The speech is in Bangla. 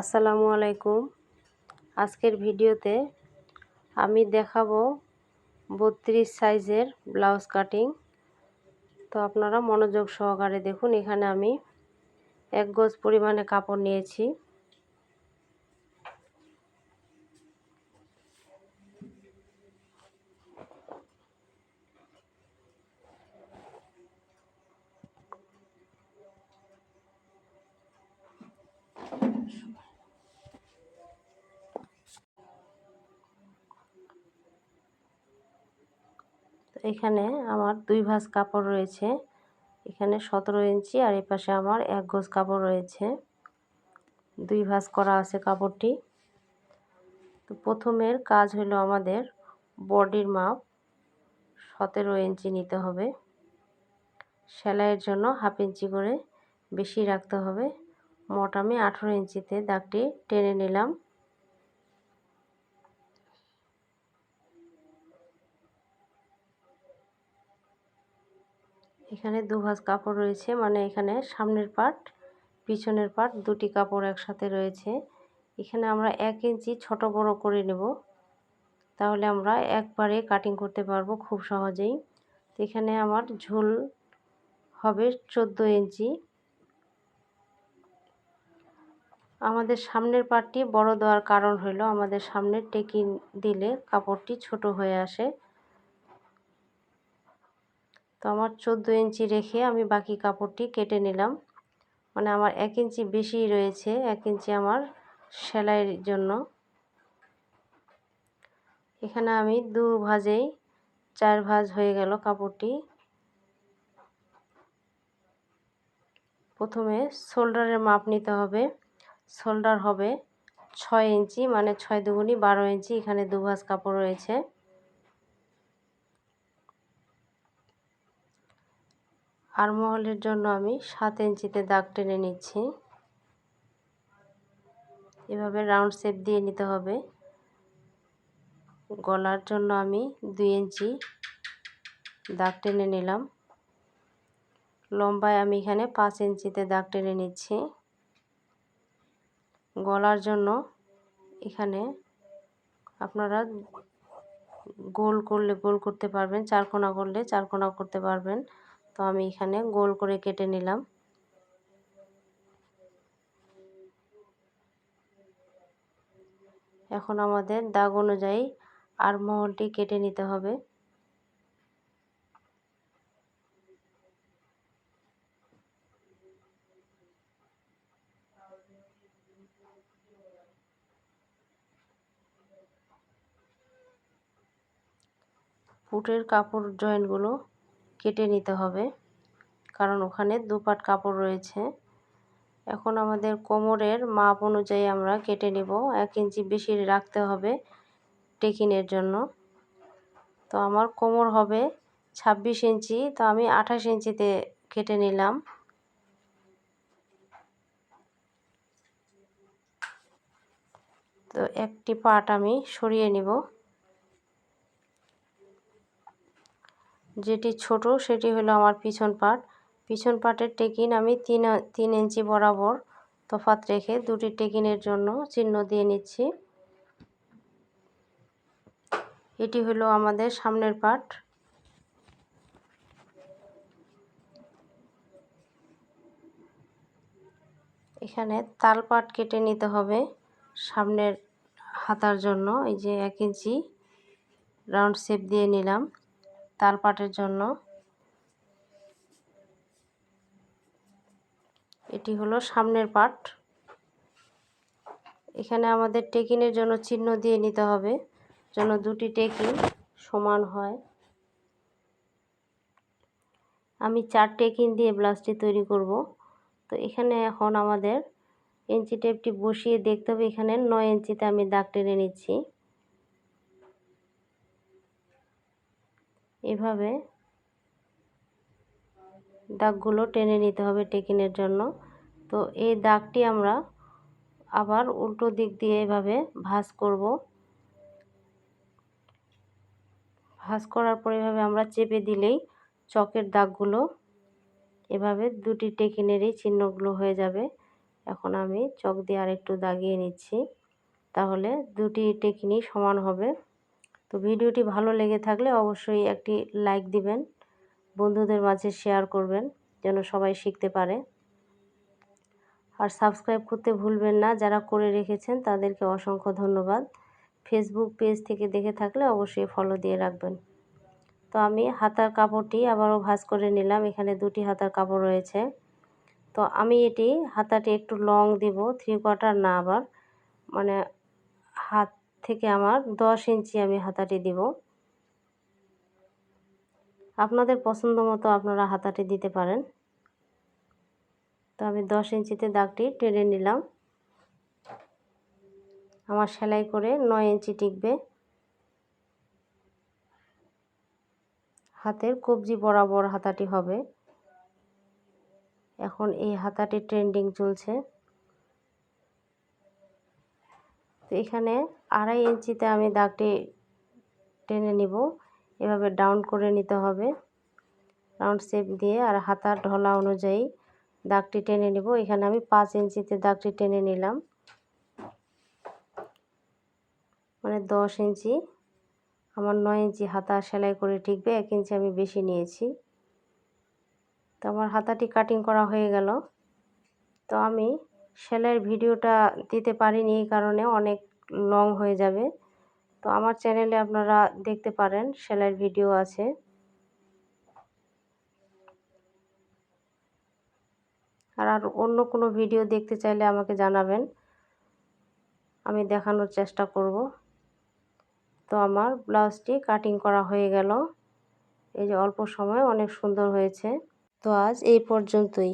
আসসালামু আলাইকুম। আজকের ভিডিওতে আমি দেখাবো বত্রিশ সাইজের ব্লাউজ কাটিং। তো আপনারা মনোযোগ সহকারে দেখুন, এখানে আমি এক গজ পরিমাণে কাপড় নিয়েছি। এখানে আমার দুই ভাঁজ কাপড় রয়েছে। এখানে সতেরো ইঞ্চি আর এই পাশে আমার এক গজ কাপড় রয়েছে। দুই ভাঁজ করা আছে কাপড়টি। তো প্রথমের কাজ হলো আমাদের বডির মাপ। সতেরো ইঞ্চি নিতে হবে। সেলাইয়ের জন্য হাফ ইঞ্চি করে বেশি রাখতে হবে। মোট আমি আঠেরো ইঞ্চিতে দাগটি টেনে নিলাম। এখানে দু ভাঁজ কাপড় রয়েছে মানে এখানে সামনের পার্ট পিছনের পার্ট দুটি কাপড় একসাথে রয়েছে। এখানে আমরা এক ইঞ্চি ছোট বড় করে নেব। তাহলে আমরা একবারে কাটিং করতে পারব খুব সহজেই। তো এখানে আমার ঝুল হবে চোদ্দ ইঞ্চি। আমাদের সামনের পার্টটি বড় দেওয়ার কারণ হলো আমাদের সামনের টেকিং দিলে কাপড়টি ছোট হয়ে আসে। তো আমার চোদ্দ ইঞ্চি রেখে আমি বাকি কাপড়টি কেটে নিলাম। মানে আমার এক ইঞ্চি বেশি রয়েছে, এক ইঞ্চি আমার সেলাইয়ের জন্য। এখানে আমি দু ভাজেই চার ভাজ হয়ে গেল কাপড়টি। প্রথমে শোল্ডারের মাপ নিতে হবে। শোল্ডার হবে ছয় ইঞ্চি মানে ছয় দুগুনি বারো ইঞ্চি, এখানে দু ভাজ কাপড় রয়েছে। আরমহলের জন্য আমি সাত ইঞ্চিতে দাগ টেনে নিচ্ছি। এভাবে রাউন্ড শেপ দিয়ে নিতে হবে। গলার জন্য আমি দুই ইঞ্চি দাগ টেনে নিলাম। লম্বায় আমি এখানে পাঁচ ইঞ্চিতে দাগ টেনে নিচ্ছি। গলার জন্য এখানে আপনারা গোল করলে গোল করতে পারবেন, চারকোনা করলে চারকোনা করতে পারবেন। তো আমি এখানে গোল করে কেটে নিলাম। এখন আমাদের দাগ অনুযায়ী আর মহলটি কেটে নিতে হবে। ফুটের কাপড় জয়েন্টগুলো কেটে নিতে হবে। কারণ ওখানে দুপাট কাপড় রয়েছে। এখন আমাদের কোমরের মাপ অনুযায়ী আমরা কেটে নিব। এক ইঞ্চি বেশি রাখতে হবে টেকিনের জন্য। তো আমার কোমর হবে ছাব্বিশ ইঞ্চি, তো আমি আঠাশ ইঞ্চিতে কেটে নিলাম। তো একটি পাট আমি সরিয়ে নিব। যেটি ছোট, সেটি হলো আমার পিছন পাট। পিছন পাটের টেকিন আমি তিন তিন ইঞ্চি বরাবর তফাত রেখে দুটি টেকিনের জন্য চিহ্ন দিয়ে নিচ্ছি। এটি হলো আমাদের সামনের পাট। এখানে তাল পাট কেটে নিতে হবে সামনের হাতার জন্য। এই যে এক ইঞ্চি রাউন্ড শেপ দিয়ে নিলাম। তাল পাটের জন্য। এটি হলো সামনের পাট। এখানে আমাদের টেকিনের জন্য চিহ্ন দিয়ে নিতে হবে, যেন দুটি টেকিন সমান হয়। আমি চার টেকিন দিয়ে ব্লাউজটি তৈরি করব। তো এখানে এখন আমাদের ইঞ্চি টেপটি বসিয়ে দেখতে হবে। এখানে নয় ইঞ্চিতে আমি দাগ টেনে নিচ্ছি। এভাবে দাগগুলো টেনে নিতে হবে টেকিনের জন্য। তো এই দাগটি আমরা আবার উল্টো দিক দিয়ে এভাবে ভাঁজ করব। ভাঁজ করার পর এভাবে আমরা চেপে দিলেই চকের দাগগুলো এভাবে দুটি টেকিনেরই চিহ্নগুলো হয়ে যাবে। এখন আমি চক দিয়ে আরেকটু দাগিয়ে নিচ্ছি। তাহলে দুটি টেকনি সমান হবে। তো ভিডিওটি ভালো লেগে থাকলে অবশ্যই একটি লাইক দিবেন, বন্ধুদের মাঝে শেয়ার করবেন যেন সবাই শিখতে পারে। আর সাবস্ক্রাইব করতে ভুলবেন না, যারা করে রেখেছেন তাদেরকে অসংখ্য ধন্যবাদ। ফেসবুক পেজ থেকে দেখে থাকলে অবশ্যই ফলো দিয়ে রাখবেন। তো আমি হাতার কাপড়টি আবারও ভাঁজ করে নিলাম, এখানে দুটি হাতার কাপড় রয়েছে। তো আমি এটি হাতাটি একটু লং দিব থ্রি কোয়ার্টার না আবার মানে হাত থেকে আমার দশ ইঞ্চি আমি হাতাটি দিব। আপনাদের পছন্দ মতো আপনারা হাতাটি দিতে পারেন। তো আমি দশ ইঞ্চিতে দাগটি টেনে নিলাম। আমার সেলাই করে নয় ইঞ্চি টিকবে। হাতের কবজি বরাবর হাতাটি হবে। এখন এই হাতাটি ট্রেন্ডিং চলছে। তো এখানে আড়াই ইঞ্চিতে আমি দাগটি টেনে নিব। এভাবে ডাউন করে নিতে হবে। রাউন্ড শেপ দিয়ে আর হাতার ঢলা অনুযায়ী দাগটি টেনে নিব। এখানে আমি পাঁচ ইঞ্চিতে দাগটি টেনে নিলাম। মানে দশ ইঞ্চি। আমার নয় ইঞ্চি হাতা সেলাই করে টিকবে এক ইঞ্চি আমি বেশি নিয়েছি। তো আমার হাতাটি কাটিং করা হয়ে গেল। তো আমি সেলাইয়ের ভিডিওটা দিতে পারিনি এই কারণে অনেক লং হয়ে যাবে। তো আমার চ্যানেলে আপনারা দেখতে পারেন সেলাইয়ের ভিডিও আছে। আর আর অন্য কোনো ভিডিও দেখতে চাইলে আমাকে জানাবেন। আমি দেখানোর চেষ্টা করব। তো আমার ব্লাউজটি কাটিং করা হয়ে গেল। এই যে অল্প সময় অনেক সুন্দর হয়েছে। তো আজ এই পর্যন্তই।